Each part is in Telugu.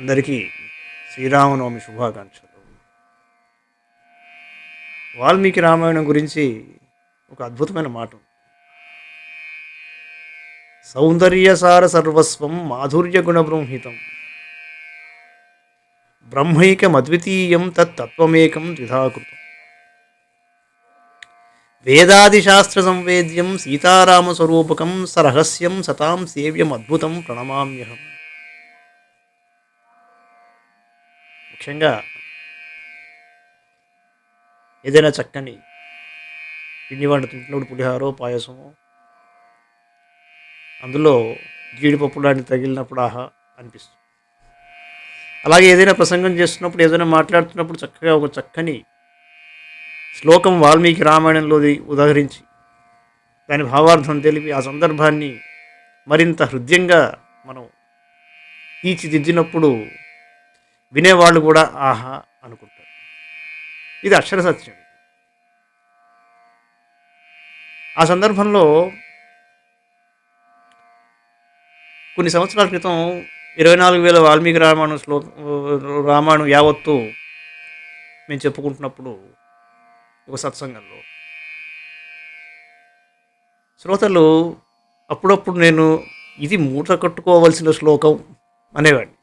అందరికీ శ్రీరామనవమి శుభాకాంక్షలు. వాల్మీకి రామాయణం గురించి ఒక అద్భుతమైన మాట సౌందర్యసార సర్వస్వం మాధుర్య గుణబృంహితం బ్రహ్మైకమద్వితీయం తత్తత్వమేకం ద్విధాకృతం. వేదాదిశాస్త్ర సంవేద్యం సీతారామ స్వరూపకం సరహస్యం సతాం సేవ్యం అద్భుతం ప్రణమామ్యహం. ముఖ్యంగా ఏదైనా చక్కని పిండి వంట తింటున్నప్పుడు పులిహారో పాయసమో అందులో జీడిపప్పు లాంటి తగిలినప్పుడు ఆహా అనిపిస్తుంది. అలాగే ఏదైనా ప్రసంగం చేస్తున్నప్పుడు ఏదైనా మాట్లాడుతున్నప్పుడు చక్కగా ఒక చక్కని శ్లోకం వాల్మీకి రామాయణంలోది ఉదహరించి దాని భావార్థం తెలిపి ఆ సందర్భాన్ని మరింత హృదయంగా మనం తీర్చిదిద్దినప్పుడు వినేవాళ్ళు కూడా ఆహా అనుకుంటారు. ఇది అక్షర సత్యం. ఆ సందర్భంలో కొన్ని సంవత్సరాల క్రితం ఇరవై నాలుగు వేల వాల్మీకి రామాయణం శ్లో రామాయణం యావత్తు మేము చెప్పుకుంటున్నప్పుడు ఒక సత్సంగంలో. శ్రోతలు అప్పుడప్పుడు నేను ఇది మూట కట్టుకోవలసిన శ్లోకం అనేవాడిని.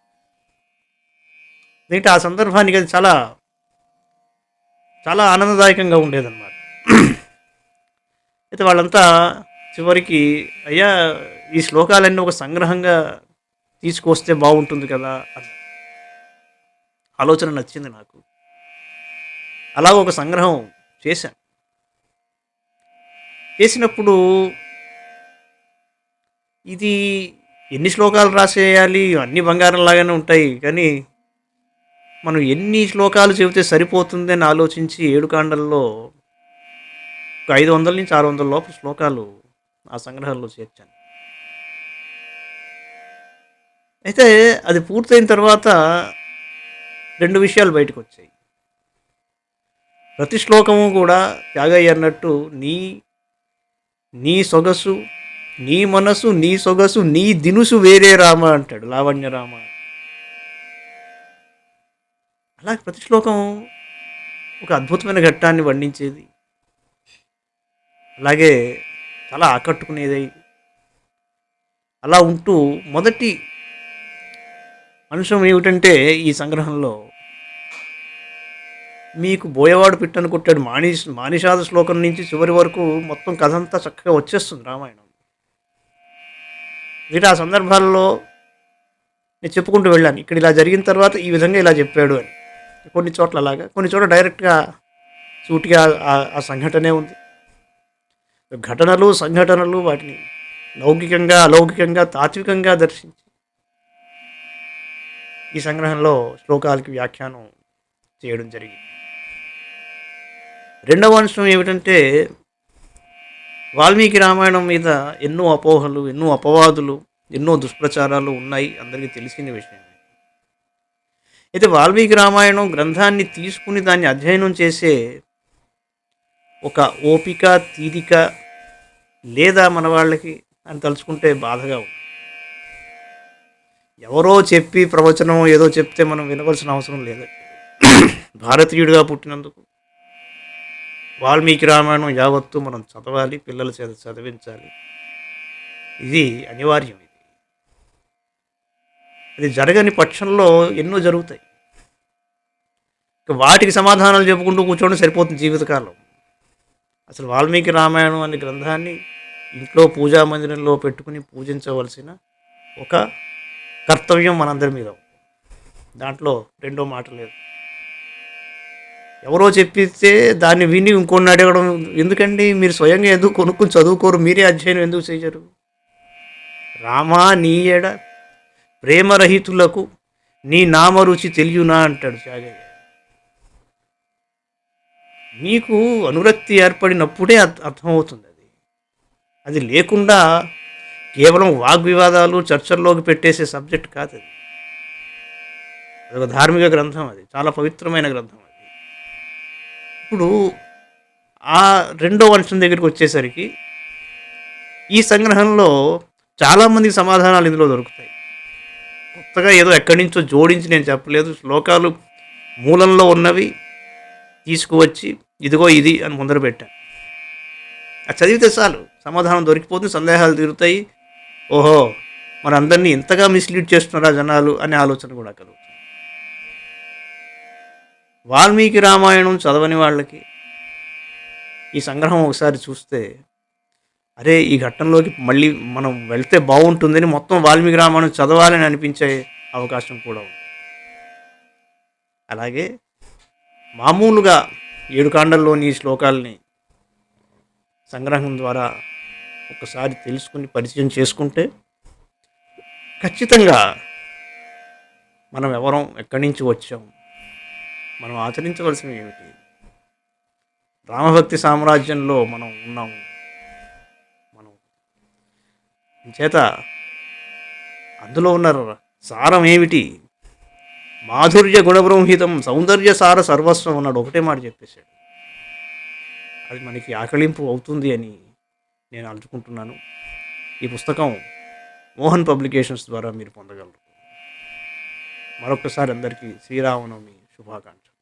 దీంట్లో ఆ సందర్భానికి అది చాలా చాలా ఆనందదాయకంగా ఉండేదన్నమాట. అయితే వాళ్ళంతా చివరికి అయ్యా ఈ శ్లోకాలన్నీ ఒక సంగ్రహంగా తీసుకొస్తే బాగుంటుంది కదా అని. ఆలోచన నచ్చింది నాకు. అలాగ ఒక సంగ్రహం చేశాను. చేసినప్పుడు ఇది ఎన్ని శ్లోకాలు రాసేయాలి అన్ని బంగారం లాగానే ఉంటాయి కానీ మనం ఎన్ని శ్లోకాలు చెబితే సరిపోతుంది అని ఆలోచించి ఏడు కాండల్లో ఒక ఐదు వందల నుంచి ఆరు వందల లోపు శ్లోకాలు ఆ సంగ్రహంలో చేర్చాను. అయితే అది పూర్తయిన తర్వాత రెండు విషయాలు బయటకు వచ్చాయి. ప్రతి శ్లోకము కూడా త్యాగయ్య అన్నట్టు నీ నీ సొగసు నీ మనసు నీ సొగసు నీ దినుసు వేరే రామ అంటాడు లావణ్య రామ. అలాగే ప్రతి శ్లోకం ఒక అద్భుతమైన ఘట్టాన్ని వర్ణించేది. అలాగే చాలా ఆకట్టుకునేది. అలా ఉంటూ మొదటి అంశం ఏమిటంటే ఈ సంగ్రహంలో మీకు బోయవాడు పిట్టను కొట్టాడు మాణి మానిషాద శ్లోకం నుంచి చివరి వరకు మొత్తం కథ అంతా చక్కగా వచ్చేస్తుంది రామాయణం వీటి ఆ సందర్భాల్లో నేను చెప్పుకుంటూ వెళ్ళాను. ఇక్కడ ఇలా జరిగిన తర్వాత ఈ విధంగా ఇలా చెప్పాడు అని. కొన్ని చోట్ల అలాగా. కొన్ని చోట్ల డైరెక్ట్గా సూటిగా ఆ- సంఘటనే ఉంది. ఘటనలు సంఘటనలు వాటిని లౌకికంగా అలౌకికంగా తాత్వికంగా దర్శించి ఈ సంగ్రహంలో శ్లోకాలకి వ్యాఖ్యానం చేయడం జరిగింది. రెండవ అంశం ఏమిటంటే వాల్మీకి రామాయణం మీద ఎన్నో అపోహలు ఎన్నో అపవాదులు ఎన్నో దుష్ప్రచారాలు ఉన్నాయి. అందరికీ తెలిసిన విషయం. అయితే వాల్మీకి రామాయణం గ్రంథాన్ని తీసుకుని దాన్ని అధ్యయనం చేసే ఒక ఓపిక తీరిక లేదా మన వాళ్ళకి అని తలుచుకుంటే బాధగా ఉంది. ఎవరో చెప్పి ప్రవచనం ఏదో చెప్తే మనం వినవలసిన అవసరం లేదు. భారతీయుడిగా పుట్టినందుకు వాల్మీకి రామాయణం యావత్తు మనం చదవాలి పిల్లల చేత చదివించాలి. ఇది అనివార్యం అది జరగని పక్షంలో ఎన్నో జరుగుతాయి. వాటికి సమాధానాలు చెప్పుకుంటూ కూర్చోవడం సరిపోతుంది జీవితకాలం. అసలు వాల్మీకి రామాయణం అనే గ్రంథాన్ని ఇంట్లో పూజా మందిరంలో పెట్టుకుని పూజించవలసిన ఒక కర్తవ్యం మనందరి మీద దాంట్లో రెండో మాట లేదు. ఎవరో చెప్పిస్తే దాన్ని విని ఇంకొన్ని అడగడం ఎందుకండి? మీరు స్వయంగా ఎందుకు కొనుక్కుని చదువుకోరు? మీరే అధ్యయనం ఎందుకు చేయరు? రామా నీ ఏడా ప్రేమరహితులకు నీ నామరుచి తెలియనా అంటాడు త్యాగయ్య. నీకు అనురక్తి ఏర్పడినప్పుడే అర్థ- అర్థమవుతుంది అది. అది లేకుండా కేవలం వాగ్వివాదాలు చర్చల్లోకి పెట్టేసే సబ్జెక్ట్ కాదు అది. అదొక ధార్మిక గ్రంథం అది చాలా పవిత్రమైన గ్రంథం అది. ఇప్పుడు ఆ రెండో అంశం దగ్గరికి వచ్చేసరికి ఈ సంగ్రహంలో చాలామందికి సమాధానాలు ఇందులో దొరుకుతాయి. కొత్తగా ఏదో ఎక్కడి నుంచో జోడించి నేను చెప్పలేదు. శ్లోకాలు మూలంలో ఉన్నవి తీసుకువచ్చి ఇదిగో ఇది అని ముందర పెట్టాను అది చదివితే చాలు. సమాధానం దొరికిపోతుంది సందేహాలు తీరుతాయి. ఓహో మన అందరినీ ఇంతగా మిస్లీడ్ చేస్తున్నారా జనాలు అనే ఆలోచన కూడా కలుగుతుంది. వాల్మీకి రామాయణం చదవని వాళ్ళకి ఈ సంగ్రహం ఒకసారి చూస్తే అరే ఈ ఘట్టంలోకి మళ్ళీ మనం వెళ్తే బాగుంటుందని మొత్తం వాల్మీకి రామాయణం చదవాలని అనిపించే అవకాశం కూడా ఉంది. అలాగే మామూలుగా ఏడు కాండల్లోని ఈ శ్లోకాలని సంగ్రహం ద్వారా ఒకసారి తెలుసుకుని పరిచయం చేసుకుంటే ఖచ్చితంగా మనం ఎవరం ఎక్కడి నుంచి వచ్చాం మనం ఆచరించవలసినవి ఏమిటి? రామభక్తి సామ్రాజ్యంలో మనం ఉన్నాము. చేత అందులో ఉన్న సారం ఏమిటి? మాధుర్య గుణబ్రహ్మితం సౌందర్య సార సర్వస్వం అన్నాడు. ఒకటే మాట చెప్పేశాడు. అది మనకి ఆకలింపు అవుతుంది అని నేను అలుచుకుంటున్నాను. ఈ పుస్తకం మోహన్ పబ్లికేషన్స్ ద్వారా మీరు పొందగలరు. మరొకసారి అందరికీ శ్రీరామనవమి శుభాకాంక్షలు.